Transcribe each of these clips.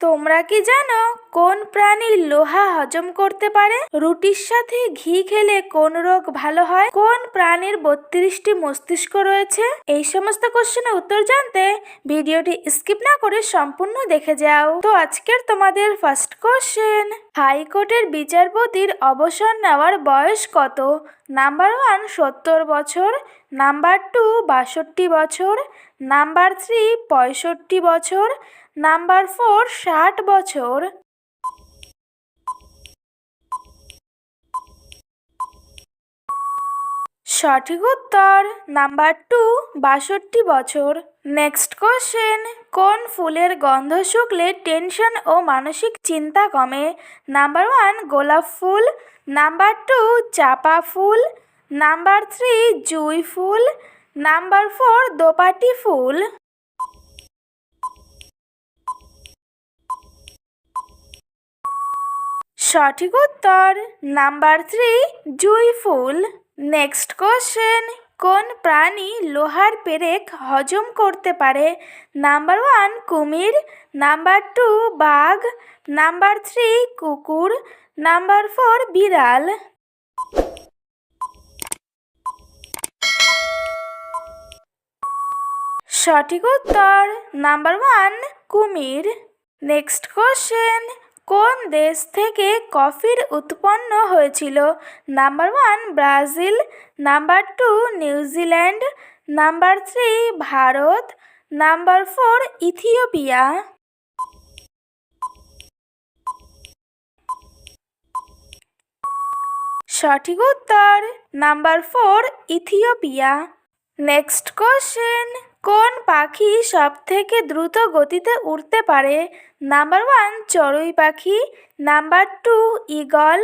তোমরা কি জানো কোন প্রাণী লোহা হজম করতে পারে? রুটির সাথে ঘি খেলে কোন রোগ ভালো হয়? কোন প্রাণীর বত্রিশটি মস্তিষ্ক রয়েছে? এই সমস্ত কোশ্চেনের উত্তর জানতে ভিডিওটি স্কিপ না করে সম্পূর্ণ দেখে যাও। তো আজকের তোমাদের ফার্স্ট কোশ্চেন হাইকোর্টের বিচারপতির অবসর নেওয়ার বয়স কত? নাম্বার ওয়ান সত্তর বছর। নাম্বার টু বাষট্টি বছর। নাম্বার থ্রি পঁয়ষট্টি বছর। নাম্বার ফোর, ষাট বছর। সঠিক উত্তর, নাম্বার টু, বাষট্টি বছর। নেক্সট কোশ্চেন, কোন ফুলের গন্ধ শুকলে টেনশন ও মানসিক চিন্তা কমে? নাম্বার ওয়ান, গোলাপ ফুল। নাম্বার টু, চাপা ফুল। নাম্বার থ্রি, জুই ফুল। নাম্বার ফোর, দোপাটি ফুল। সঠিক উত্তর নাম্বার থ্রি জুই ফুল। নেক্সট কোশ্চেন কোন প্রাণী লোহার পেরেক হজম করতে পারে? নাম্বার ওয়ান কুমির। নাম্বার টু বাঘ। নাম্বার থ্রি কুকুর। নাম্বার ফোর বিড়াল। সঠিক উত্তর নাম্বার ওয়ান কুমির। নেক্সট কোশ্চেন কোন দেশ থেকে কফির উৎপন্ন হয়েছিল? Number one, Brazil. Number two New Zealand number three, Bharat. Number four, Ethiopia. সঠিক উত্তর, number four, Ethiopia. Next question. কোন পাখি সব থেকে দ্রুত গতিতে উড়তে পারে? নাম্বার ওয়ান, চড়ুই পাখি। Number two eagle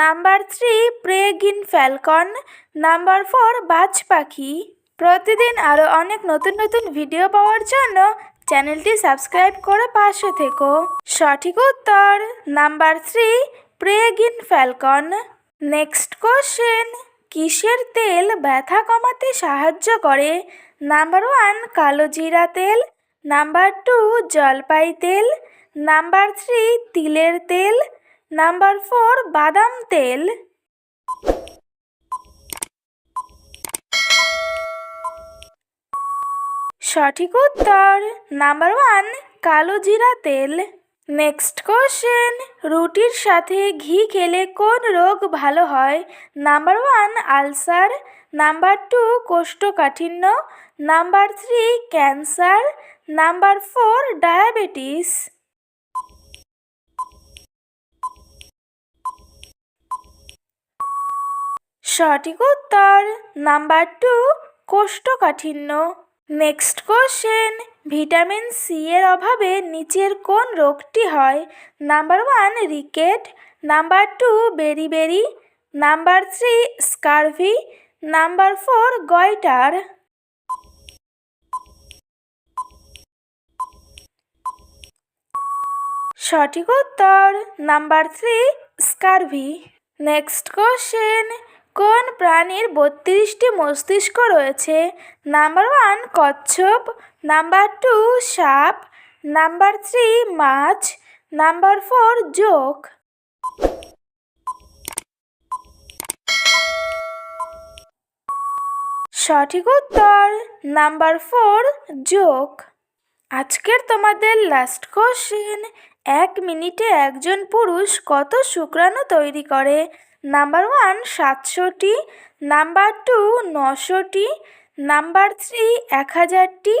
number three, peregrine falcon. Number four, বাজ পাখি। প্রতিদিন আরও অনেক নতুন নতুন ভিডিও পাওয়ার জন্য চ্যানেলটি সাবস্ক্রাইব করে পাশে থেকো। সঠিক উত্তর, number three, peregrine falcon. Next question. কিসের তেল ব্যথা কমাতে সাহায্য করে? নাম্বার ওয়ান কালো জিরা তেল। নাম্বার টু জলপাই তেল। নাম্বার থ্রি তিলের তেল। নাম্বার ফোর বাদাম তেল। সঠিক উত্তর নাম্বার ওয়ান কালো জিরা তেল। নেক্সট কোশ্চেন রুটির সাথে ঘি খেলে কোন রোগ ভালো হয়? Number one ulcer number two কোষ্ঠকাঠিন্য. Number three cancer number four diabetes সঠিক উত্তর নাম্বার টু কোষ্ঠকাঠিন্য। নেক্সট কোশ্চেন ভিটামিন সি এর অভাবে নিচের কোন রোগটি হয়? Number one rickets number two beriberi number three scurvy number four goitre সঠিক উত্তর number three scurvy next question কোন প্রাণীর বত্রিশটি মস্তিষ্ক রয়েছে? নাম্বার ওয়ান কচ্ছপ। নাম্বার টু সাপ। নাম্বার থ্রি মাছ। নাম্বার ফোর জোক। সঠিক উত্তর নাম্বার ফোর জোক। আজকের তোমাদের লাস্ট কোশ্চেন এক মিনিটে একজন পুরুষ কত শুক্রাণু তৈরি করে? নাম্বার ওয়ান সাতশোটি, নাম্বার টু নশোটি, নাম্বার থ্রি এক হাজারটি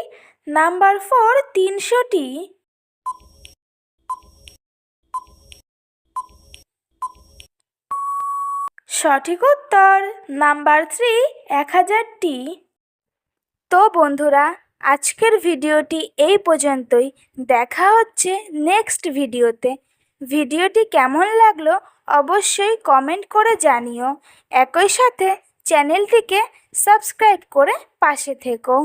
নাম্বার ফোর তিনশোটি। সঠিক উত্তর নাম্বার থ্রি এক হাজারটি তো বন্ধুরা, আজকের ভিডিওটি এই পর্যন্তই। দেখা হচ্ছে নেক্সট ভিডিওতে। ভিডিওটি কেমন লাগল অবশ্যই কমেন্ট করে জানিও। একই সাথে চ্যানেলটিকে সাবস্ক্রাইব করে পাশে থেকো।